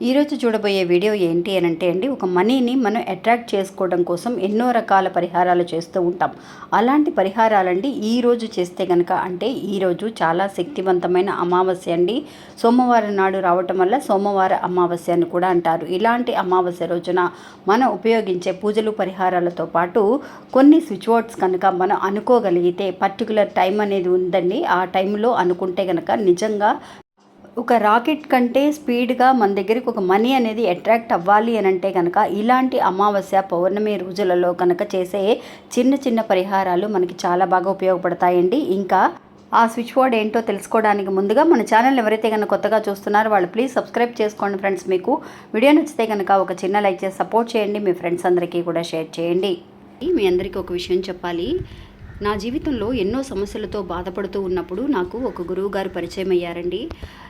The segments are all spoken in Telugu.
ఈరోజు చూడబోయే వీడియో ఏంటి అని అంటే అండి ఒక మనీని మనం అట్రాక్ట్ చేసుకోవడం కోసం ఎన్నో రకాల పరిహారాలు చేస్తూ ఉంటాం. అలాంటి పరిహారాలండి ఈ రోజు చేస్తే కనుక అంటే ఈరోజు చాలా శక్తివంతమైన అమావాస్య అండి. సోమవారం నాడు రావటం వల్ల సోమవార అమావాస్య అని కూడా అంటారు. ఇలాంటి అమావాస్య రోజున మనం ఉపయోగించే పూజలు పరిహారాలతో పాటు కొన్ని స్విచ్ వర్డ్స్ కనుక మనం అనుకోగలిగితే పర్టికులర్ టైం అనేది ఉందండి. ఆ టైంలో అనుకుంటే కనుక నిజంగా ఒక రాకెట్ కంటే స్పీడ్గా మన దగ్గరికి ఒక మనీ అనేది అట్రాక్ట్ అవ్వాలి అని అంటే కనుక ఇలాంటి అమావాస్య పౌర్ణమి రోజులలో కనుక చేసే చిన్న చిన్న పరిహారాలు మనకి చాలా బాగా ఉపయోగపడతాయండి. ఇంకా ఆ స్విచ్ బోర్డ్ ఏంటో తెలుసుకోవడానికి ముందుగా మన ఛానల్ ఎవరైతే కనుక కొత్తగా చూస్తున్నారో వాళ్ళు ప్లీజ్ సబ్స్క్రైబ్ చేసుకోండి ఫ్రెండ్స్. మీకు వీడియో నచ్చితే కనుక ఒక చిన్న లైక్ చేసి సపోర్ట్ చేయండి. మీ ఫ్రెండ్స్ అందరికీ కూడా షేర్ చేయండి. మీ అందరికీ ఒక విషయం చెప్పాలి. నా జీవితంలో ఎన్నో సమస్యలతో బాధపడుతూ ఉన్నప్పుడు నాకు ఒక గురువు గారు పరిచయం అయ్యారండి.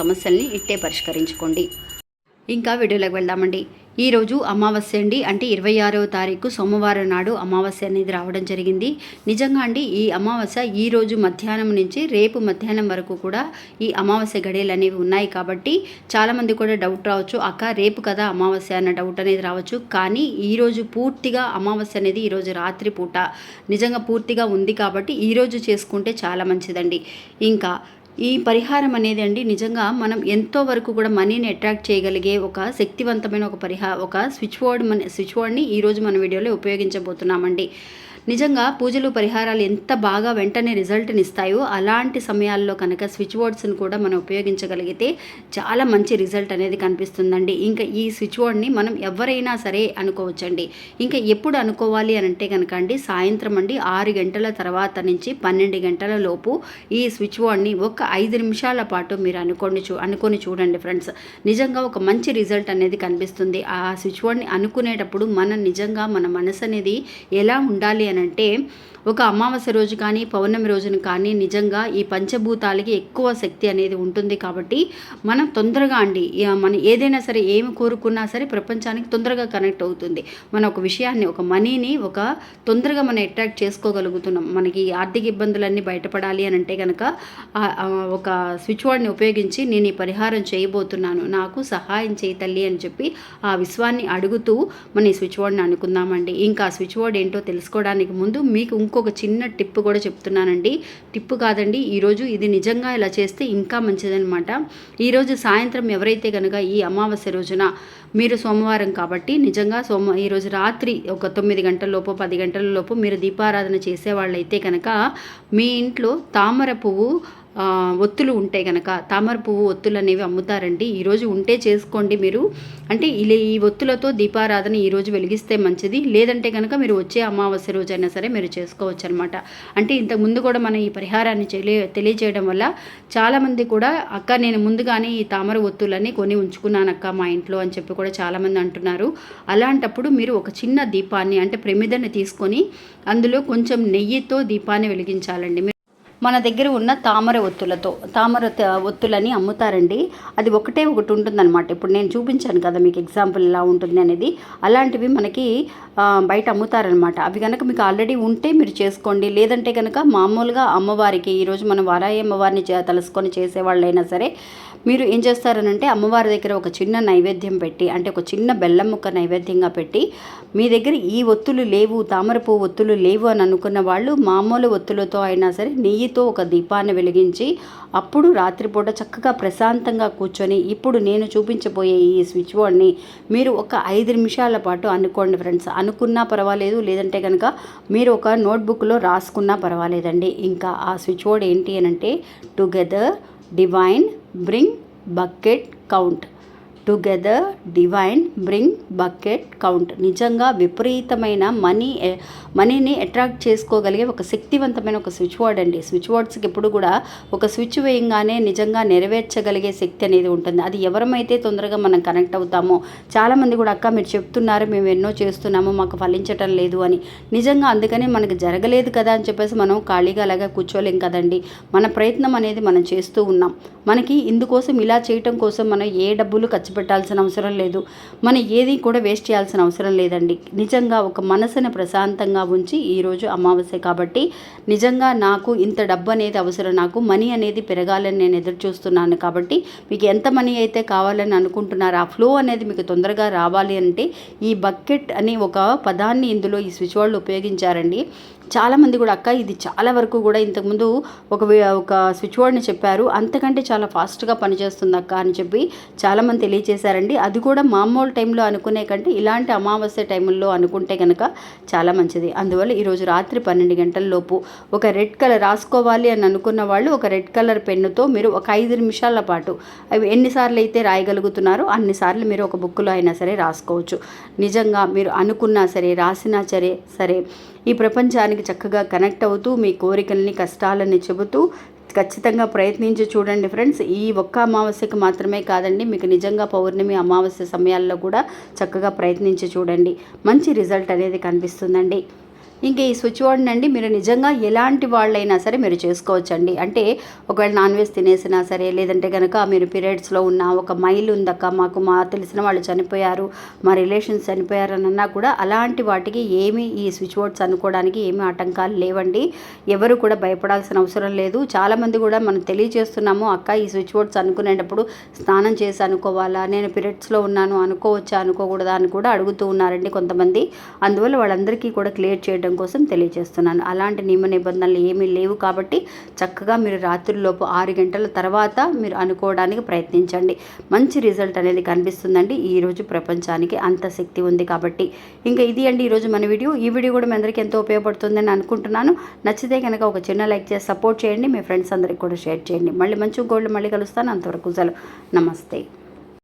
సమస్యల్ని ఇట్టే పరిష్కరించుకోండి. ఇంకా వీడియోలోకి వెళ్దామండి. ఈరోజు అమావాస్య అండి. అంటే ఇరవై ఆరవ తారీఖు సోమవారం నాడు అమావాస్య అనేది రావడం జరిగింది. నిజంగా అండి ఈ అమావాస్య ఈ రోజు మధ్యాహ్నం నుంచి రేపు మధ్యాహ్నం వరకు కూడా ఈ అమావాస్య గడియలు అనేవి ఉన్నాయి కాబట్టి చాలామంది కూడా డౌట్ రావచ్చు. అక్క రేపు కదా అమావాస్య అన్న డౌట్ అనేది రావచ్చు. కానీ ఈరోజు పూర్తిగా అమావాస్య అనేది ఈరోజు రాత్రి పూట నిజంగా పూర్తిగా ఉంది కాబట్టి ఈరోజు చేసుకుంటే చాలా మంచిదండి. ఇంకా ఈ పరిహారం అనేది అండి నిజంగా మనం ఎంతో వరకు కూడా మనీని అట్రాక్ట్ చేయగలిగే ఒక శక్తివంతమైన ఒక పరిహా ఒక స్విచ్ బోర్డ్ మన స్విచ్ బోర్డ్ని ఈరోజు మన వీడియోలో ఉపయోగించబోతున్నామండి. నిజంగా పూజలు పరిహారాలు ఎంత బాగా వెంటనే రిజల్ట్ని ఇస్తాయో అలాంటి సమయాల్లో కనుక స్విచ్ బోర్డ్స్ని కూడా మనం ఉపయోగించగలిగితే చాలా మంచి రిజల్ట్ అనేది కనిపిస్తుందండి. ఇంకా ఈ స్విచ్ బోర్డ్ని మనం ఎవరైనా సరే అనుకోవచ్చండి. ఇంకా ఎప్పుడు అనుకోవాలి అని అంటే కనుక అండి సాయంత్రం అండి ఆరు గంటల తర్వాత నుంచి పన్నెండు గంటల లోపు ఈ స్విచ్ బోర్డ్ని ఒక ఐదు నిమిషాల పాటు మీరు అనుకోండి చూ అనుకొని చూడండి ఫ్రెండ్స్. నిజంగా ఒక మంచి రిజల్ట్ అనేది కనిపిస్తుంది. ఆ స్విచ్ బోర్డ్ని అనుకునేటప్పుడు మనం నిజంగా మన మనసు అనేది ఎలా ఉండాలి అని అంటే ఒక అమావాస్య రోజు కానీ పౌర్ణమి రోజున కానీ నిజంగా ఈ పంచభూతాలకి ఎక్కువ శక్తి అనేది ఉంటుంది కాబట్టి మనం తొందరగా అండి మనం ఏదైనా సరే ఏమి కోరుకున్నా సరే ప్రపంచానికి తొందరగా కనెక్ట్ అవుతుంది. మన ఒక విషయాన్ని ఒక మనీని ఒక తొందరగా మనం అట్రాక్ట్ చేసుకోగలుగుతున్నాం. మనకి ఆర్థిక ఇబ్బందులన్నీ బయటపడాలి అని అంటే కనుక ఒక స్విచ్ బోర్డ్ని ఉపయోగించి నేను ఈ పరిహారం చేయబోతున్నాను. నాకు సహాయం చేయి తల్లి అని చెప్పి ఆ విశ్వాన్ని అడుగుతూ మన ఈ స్విచ్ బోర్డ్ని అనుకుందామండి. ఇంకా స్విచ్ బోర్డ్ ఏంటో తెలుసుకోవడానికి ముందు మీకు ఇంకొక చిన్న టిప్ కూడా చెప్తున్నానండి. టిప్ కాదండి ఈరోజు ఇది నిజంగా ఇలా చేస్తే ఇంకా మంచిదనమాట ఈరోజు సాయంత్రం ఎవరైతే కనుక ఈ అమావాస్య రోజున మీరు సోమవారం కాబట్టి నిజంగా సోమ ఈరోజు రాత్రి ఒక తొమ్మిది గంటల లోపు పది గంటల లోపు మీరు దీపారాధన చేసేవాళ్ళైతే కనుక మీ ఇంట్లో తామర పువ్వు ఒత్తులు ఉంటే కనుక తామర పువ్వు ఒత్తులు అనేవి అమ్ముతారండి. ఈరోజు ఉంటే చేసుకోండి మీరు. అంటే ఇలా ఈ ఒత్తులతో దీపారాధన ఈరోజు వెలిగిస్తే మంచిది. లేదంటే కనుక మీరు వచ్చే అమావాస్య రోజైనా సరే మీరు చేసుకోవచ్చు అనమాట అంటే ఇంతకు ముందు కూడా మనం ఈ పరిహారాన్ని తెలియ తెలియజేయడం వల్ల చాలామంది కూడా అక్క నేను ముందుగానే ఈ తామర ఒత్తులని కొని ఉంచుకున్నాను అక్క మా ఇంట్లో అని చెప్పి కూడా చాలామంది అంటున్నారు. అలాంటప్పుడు మీరు ఒక చిన్న దీపాన్ని అంటే ప్రమిదని తీసుకొని అందులో కొంచెం నెయ్యితో దీపాన్ని వెలిగించాలండి. మన దగ్గర ఉన్న తామర ఒత్తులతో తామర ఒత్తులని అమ్ముతారండి. అది ఒకటే ఒకటి ఉంటుందన్నమాట. ఇప్పుడు నేను చూపించాను కదా మీకు ఎగ్జాంపుల్ ఎలా ఉంటుంది అనేది. అలాంటివి మనకి బయట అమ్ముతారనమాట అవి కనుక మీకు ఆల్రెడీ ఉంటే మీరు చేసుకోండి. లేదంటే కనుక మామూలుగా అమ్మవారికి ఈరోజు మనం వారాయి అమ్మవారిని తలుసుకొని చేసేవాళ్ళైనా సరే మీరు ఏం చేస్తారనంటే అమ్మవారి దగ్గర ఒక చిన్న నైవేద్యం పెట్టి అంటే ఒక చిన్న బెల్లం ముక్క నైవేద్యంగా పెట్టి మీ దగ్గర ఈ ఒత్తులు లేవు తామరపు ఒత్తులు లేవు అని అనుకున్న వాళ్ళు మామూలు ఒత్తులతో అయినా సరే నెయ్యితో ఒక దీపాన్ని వెలిగించి అప్పుడు రాత్రిపూట చక్కగా ప్రశాంతంగా కూర్చొని ఇప్పుడు నేను చూపించబోయే ఈ స్విచ్ బోర్డ్ని మీరు ఒక ఐదు నిమిషాల పాటు అనుకోండి ఫ్రెండ్స్. అనుకున్నా పర్వాలేదు లేదంటే కనుక మీరు ఒక నోట్బుక్లో రాసుకున్నా పర్వాలేదండి. ఇంకా ఆ స్విచ్ బోర్డ్ ఏంటి అని అంటే together divine bring bucket count. Together divine bring bucket count. నిజంగా విపరీతమైన మనీ మనీని అట్రాక్ట్ చేసుకోగలిగే ఒక శక్తివంతమైన ఒక స్విచ్ వర్డ్ అండి. స్విచ్ వర్డ్స్కి ఎప్పుడు కూడా ఒక స్విచ్ వేయంగానే నిజంగా నెరవేర్చగలిగే శక్తి అనేది ఉంటుంది. అది ఎవరమైతే తొందరగా మనం కనెక్ట్ అవుతామో చాలామంది కూడా అక్క మీరు చెప్తున్నారు మేము ఎన్నో చేస్తున్నాము మాకు ఫలించటం లేదు అని. నిజంగా అందుకనే మనకు జరగలేదు కదా అని చెప్పేసి మనం ఖాళీగా అలాగా కూర్చోలేం కదండి. మన ప్రయత్నం అనేది మనం చేస్తూ ఉన్నాం. మనకి ఇందుకోసం ఇలా చేయటం కోసం మనం ఏ డబ్బులు ఖర్చు పెట్టాల్సిన అవసరం లేదు. మనం ఏది కూడా వేస్ట్ చేయాల్సిన అవసరం లేదండి. నిజంగా ఒక మనసుని ప్రశాంతంగా ఉంచి ఈరోజు అమావాస్య కాబట్టి నిజంగా నాకు ఇంత డబ్బు అనేది అవసరం. నాకు మనీ అనేది పెరగాలని నేను ఎదురు చూస్తున్నాను కాబట్టి మీకు ఎంత మనీ అయితే కావాలని అనుకుంటున్నారో ఆ ఫ్లో అనేది మీకు తొందరగా రావాలి అంటే ఈ బకెట్ అని ఒక పదాన్ని ఇందులో ఈ స్విచ్ వాళ్ళు ఉపయోగించారండి. చాలామంది కూడా అక్క ఇది చాలా వరకు కూడా ఇంతకుముందు ఒక ఒక స్విచ్ బోర్డ్ని చెప్పారు. అంతకంటే చాలా ఫాస్ట్గా పనిచేస్తుంది అక్క అని చెప్పి చాలామంది తెలియచేశారండి అది కూడా మామూలు టైంలో అనుకునే కంటే ఇలాంటి అమావాస్య టైంలో అనుకుంటే కనుక చాలా మంచిది. అందువల్ల ఈరోజు రాత్రి పన్నెండు గంటల లోపు ఒక రెడ్ కలర్ రాసుకోవాలి అని అనుకున్న వాళ్ళు ఒక రెడ్ కలర్ పెన్నుతో మీరు ఒక ఐదు నిమిషాల పాటు అవి ఎన్నిసార్లు అయితే రాయగలుగుతున్నారో అన్నిసార్లు మీరు ఒక బుక్లో అయినా సరే రాసుకోవచ్చు. నిజంగా మీరు అనుకున్నా సరే రాసినా సరే సరే ఈ ప్రపంచానికి చక్కగా కనెక్ట్ అవుతూ మీ కోరికల్ని కష్టాలని చెబుతూ ఖచ్చితంగా ప్రయత్నించి చూడండి ఫ్రెండ్స్. ఈ ఒక్క అమావాస్యకు మాత్రమే కాదండి మీకు నిజంగా పౌర్ణమి అమావాస్య సమయాల్లో కూడా చక్కగా ప్రయత్నించి చూడండి. మంచి రిజల్ట్ అనేది కనిపిస్తుందండి. ఇంకా ఈ స్విచ్ బోర్డ్ అండి మీరు నిజంగా ఎలాంటి వాళ్ళైనా సరే మీరు చేసుకోవచ్చండి. అంటే ఒకవేళ నాన్ వెజ్ తినేసినా సరే లేదంటే కనుక మీరు పీరియడ్స్లో ఉన్న ఒక మైల్ ఉందక్క మాకు మా తెలిసిన వాళ్ళు చనిపోయారు మా రిలేషన్స్ చనిపోయారనన్నా అన్నా కూడా అలాంటి వాటికి ఏమీ ఈ స్విచ్ బోర్డ్స్ అనుకోవడానికి ఏమీ ఆటంకాలు లేవండి. ఎవరు కూడా భయపడాల్సిన అవసరం లేదు. చాలామంది కూడా మనం తెలియజేస్తున్నాము అక్క ఈ స్విచ్ బోర్డ్స్ అనుకునేటప్పుడు స్నానం చేసి అనుకోవాలా? నేను పీరియడ్స్లో ఉన్నాను అనుకోవచ్చా అనుకోకూడదా? అని కూడా అడుగుతూ ఉన్నారండి కొంతమంది. అందువల్ల వాళ్ళందరికీ కూడా క్లియర్ చేయడం కోసం తెలియజేస్తున్నాను. అలాంటి నియమ నిబంధనలు ఏమీ లేవు కాబట్టి చక్కగా మీరు రాత్రిలోపు ఆరు గంటల తర్వాత మీరు అనుకోవడానికి ప్రయత్నించండి. మంచి రిజల్ట్ అనేది కనిపిస్తుందండి. ఈరోజు ప్రపంచానికి అంత శక్తి ఉంది కాబట్టి. ఇంకా ఇది అండి ఈరోజు మన వీడియో. ఈ వీడియో కూడా మీ అందరికీ ఎంతో ఉపయోగపడుతుందని అనుకుంటున్నాను. నచ్చితే కనుక ఒక చిన్న లైక్ చేసి సపోర్ట్ చేయండి. మీ ఫ్రెండ్స్ అందరికి కూడా షేర్ చేయండి. మళ్ళీ మంచి గోల్డ్ మళ్ళీ కలుస్తాను. అంతవరకు సెలవు నమస్తే.